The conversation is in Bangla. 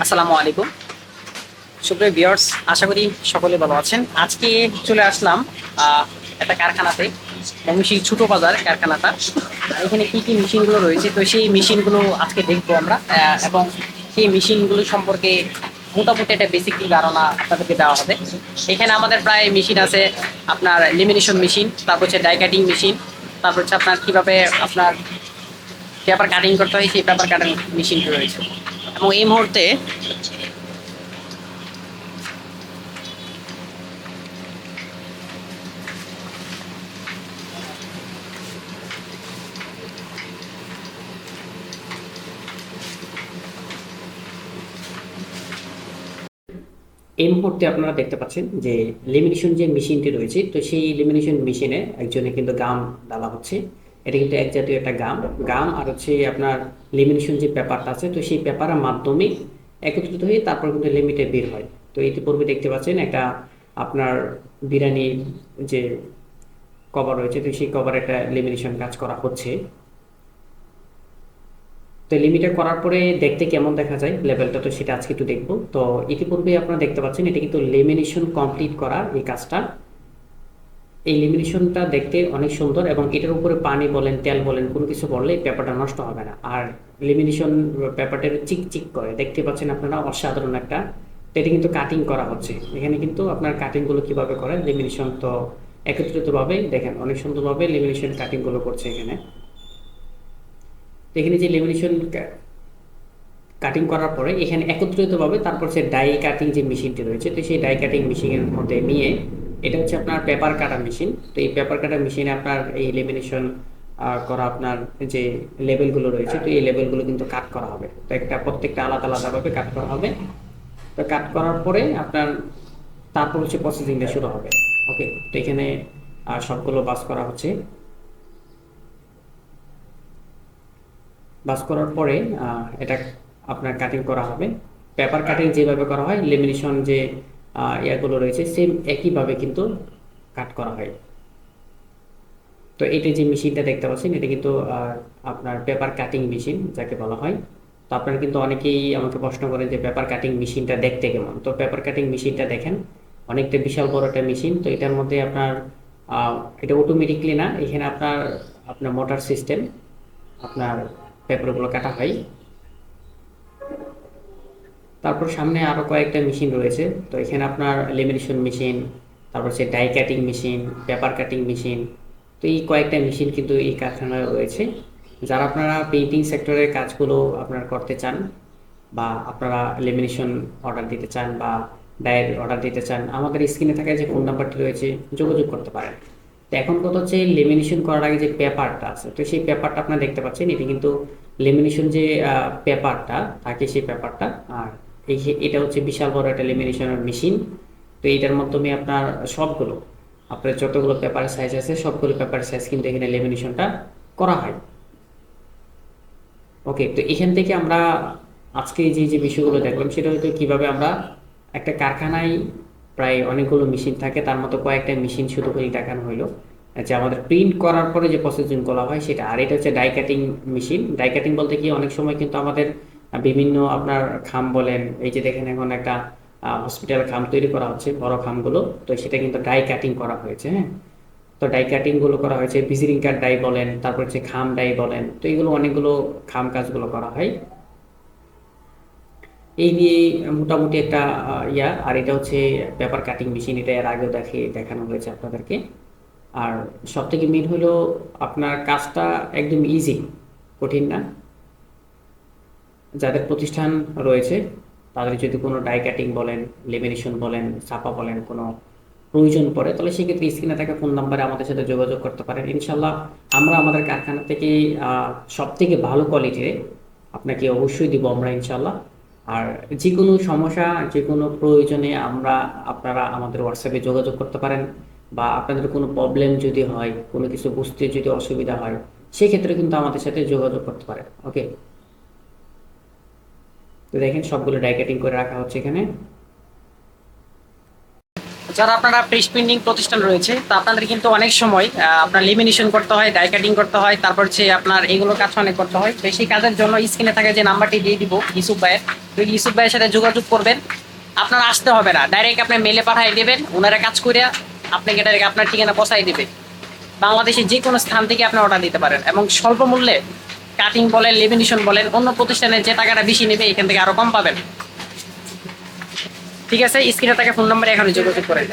আসসালামু আলাইকুম। সুপ্রিয় ভিউয়ার্স, আশা করি সকলে ভালো আছেন। আজকে চলে আসলাম একটা কারখানাতে ময়মনসিংহ ছোট বাজার কারখানাটা। এখানে কি কি মেশিনগুলো রয়েছে? তো সেই মেশিনগুলো আজকে দেখব আমরা। এবং সেই মেশিনগুলো সম্পর্কে মোটামুটি একটা বেসিক ধারণা আপনাদেরকে দেওয়া হবে। এখানে আমাদের প্রায় মেশিন আছে আপনার লেমিনেশন মেশিন তারপর হচ্ছে ডাই কাটিং মেশিন তারপর হচ্ছে আপনার কীভাবে আপনার পেপার কাটিং করতে হয়, সেই পেপার কাটিং মেশিনটি রয়েছে। এবং এই মুহূর্তে এই মুহূর্তে আপনারা দেখতে পাচ্ছেন যে লেমিনেশন যে মেশিনটি রয়েছে, তো সেই লেমিনেশন মেশিনে একজনে কিন্তু গাম ডালা হচ্ছে। এটা কিন্তু এক জাতীয় একটা গাম গাম আর হচ্ছে আপনার লেমিনেশন যে পেপারটা আছে, তো সেই পেপারের মাধ্যমে একত্রিত হয়ে তারপর কিন্তু লিমিটে বের হয়। তো ইতিপূর্বে দেখতে পাচ্ছেন একটা আপনার বিরিয়ানি যে কভার রয়েছে, তো সেই কভার একটা লেমিনেশন কাজ করা হচ্ছে। তো লিমিটে করার পরে দেখতে কেমন দেখা যায় লেভেলটা তো সেটা আজকে একটু দেখব। তো ইতিপূর্বে আপনারা দেখতে পাচ্ছেন, এটা কিন্তু লেমিনেশন কমপ্লিট করা এই কাজটা। এই লেমিনেশনটা দেখতে অনেক সুন্দর এবং এটার উপরে পানি বলেন, তেল বলেন, কোনো কিছু পড়লে পেপারটা নষ্ট হবে না। আর লেমিনেশন পেপারটা চিক চিক করে, দেখতে পাচ্ছেন আপনারা অসাধারণ একটা। এটা কিন্তু কাটিং করা হচ্ছে। এখানে কিন্তু আপনার কাটিংগুলো কীভাবে করে লেমিনেশন তো একত্রিতভাবে দেখেন, অনেক সুন্দরভাবে লেমিনেশন কাটিংগুলো করছে এখানে। এখানে যে লেমিনেশন কাটিং করার পরে এখানে একত্রিতভাবে তারপর সে ডাই কাটিং যে মেশিনটি রয়েছে, তো সেই ডাই কাটিং মেশিনের মধ্যে নিয়ে এটা হচ্ছে আপনার পেপার কাটা মেশিন তো এই পেপার কাটা মেশিনে আপনার এই লেমিনেশন করা আপনার যে লেভেলগুলো রয়েছে, তো এই লেভেলগুলো কিন্তু কাট করা হবে। তো একটা প্রত্যেকটা আলাদা আলাদাভাবে কাট করা হবে। তো কাট করার পরে আপনার তারপর হচ্ছে প্রসেসিংটা শুরু হবে। ওকে তো এখানে সবগুলো বাস করা হচ্ছে। বাস করার পরে এটা আপনার কাটিং করা হবে। পেপার কাটিং যেভাবে করা হয় লেমিনেশন যে ইয়াগুলো রয়েছে সেম একইভাবে কিন্তু কাট করা হয়। তো এটা যে মেশিনটা দেখতে পাচ্ছেন, এটা কিন্তু আপনার পেপার কাটিং মেশিন যাকে বলা হয়। তো আপনারা কিন্তু অনেকেই আমাকে প্রশ্ন করেন যে পেপার কাটিং মেশিনটা দেখতে কেমন? তো পেপার কাটিং মেশিনটা দেখেন, অনেকটা বিশাল বড় একটা মেশিন তো এটার মধ্যে আপনার এটা অটোমেটিকলি না, এখানে আপনার আপনার মোটর সিস্টেম আপনার পেপারগুলো কাটা হয়। তারপর সামনে আরও কয়েকটা মেশিন রয়েছে। তো এখানে আপনার লেমিনেশন মেশিন, তারপর হচ্ছে die cutting machine paper cutting machine. তো এই কয়েকটা মেশিন কিন্তু এই কারখানায় রয়েছে। যারা আপনারা পেইন্টিং সেক্টরের কাজগুলো আপনারা করতে চান বা আপনারা লেমিনেশন অর্ডার দিতে চান বা ডায়ের অর্ডার দিতে চান, আমাদের স্ক্রিনে থাকা যে ফোন নাম্বারটি রয়েছে, যোগাযোগ করতে পারেন। তো এখন কথা হচ্ছে লেমিনেশন করার আগে যে পেপারটা আছে, তো সেই পেপারটা আপনারা দেখতে পাচ্ছেন। এটি কিন্তু লেমিনেশন যে পেপারটা, থাকে সেই পেপারটা। আর এই এটা হচ্ছে বিশাল বড় একটা লেমিনেশনের মেশিন তো এটার মাধ্যমে আপনার সবগুলো, আপনার যতগুলো পেপার সাইজ আছে, সবগুলো পেপার সাইজ কিন্তু এখানে লেমিনেশনটা করা হয়। ওকে তো এখান থেকে আমরা আজকে যে যে বিষয়গুলো দেখলাম, সেটা হয়তো কীভাবে আমরা একটা কারখানায় প্রায় অনেকগুলো মেশিন থাকে, তার মতো কয়েকটা মেশিন শুধু করে দেখানো হলো। যে আমাদের প্রিন্ট করার পরে যে প্রসেসিং করা হয়, সেটা, আর এটা হচ্ছে die cutting machine die cutting বলতে কি, অনেক সময় কিন্তু আমাদের বিভিন্ন আপনার খাম বলেন, এই যে দেখেন এখন একটা হসপিটাল খাম তৈরি করা হচ্ছে, বড় খামগুলো, তো সেটা কিন্তু ডাই কাটিং করা হয়েছে হ্যাঁ? তো ডাই কাটিংগুলো করা হয়েছে ভিজিটিং কার্ড ডাই বলেন, তারপর হচ্ছে খাম ডাই বলেন, তো এগুলো অনেকগুলো খাম কাজগুলো করা হয়। এই নিয়ে মোটামুটি একটা ইয়া, আর এটা হচ্ছে পেপার কাটিং মেশিন এটা এর আগেও দেখে, দেখানো হয়েছে আপনাদেরকে। আর সব থেকে মেন হলো, আপনার কাজটা একদম ইজি কঠিন না। যাদের প্রতিষ্ঠান রয়েছে, তাদের যদি কোনো ডাই কাটিং বলেন লেমিনেশন বলেন ছাপা বলেন, কোনো প্রয়োজন পড়ে, তাহলে সেক্ষেত্রে স্ক্রিনে থাকা ফোন নাম্বারে আমাদের সাথে যোগাযোগ করতে পারেন। ইনশাল্লাহ আমরা আমাদের কারখানা থেকে সব থেকে ভালো কোয়ালিটির আপনাকে অবশ্যই দিব আমরা ইনশাল্লাহ আর যে কোনো সমস্যা যে কোনো প্রয়োজনে আমরা আপনারা আমাদের হোয়াটসঅ্যাপে যোগাযোগ করতে পারেন বা আপনাদের কোনো প্রবলেম যদি হয়, কোনো কিছু বুঝতে যদি অসুবিধা হয়, সেক্ষেত্রে কিন্তু আমাদের সাথে যোগাযোগ করতে পারেন। ওকে তো দেখেন সবগুলো ডাই কাটিং করে রাখা হচ্ছে এখানে। যারা আপনারা প্রেস প্রিন্টিং প্রতিষ্ঠান রয়েছে, তো আপনাদের কিন্তু অনেক সময় আপনার লেমিনেশন করতে হয় ডাই কাটিং করতে হয়, তারপর হচ্ছে আপনার এগুলো কাজ অনেক করতে হয়। তো সেই কাজের জন্য স্ক্রিনে থাকে যে নাম্বারটি দিয়ে দিব ইউসুফ ভাইয়ের। তো ইসুফ ভাইয়ের সাথে যোগাযোগ করবেন। আপনার আসতে হবে না। ডাইরেক্ট আপনি মেলে পাঠিয়ে দেবেন, ওনারা কাজ করে আপনাকে ডাইরেক্ট আপনার ঠিকানা পৌঁছাই দেবে। বাংলাদেশের যে কোনো স্থান থেকে আপনি অর্ডার দিতে পারেন এবং স্বল্প মূল্যে কাটিং বলেন, লেমিনেশন বলেন, অন্য প্রতিষ্ঠানে যে টাকাটা বেশি নেবে, এখান থেকে আরও কম পাবেন। ঠিক আছে, স্ক্রিনে থাকে ফোন নম্বরে এখানে যোগাযোগ করেন।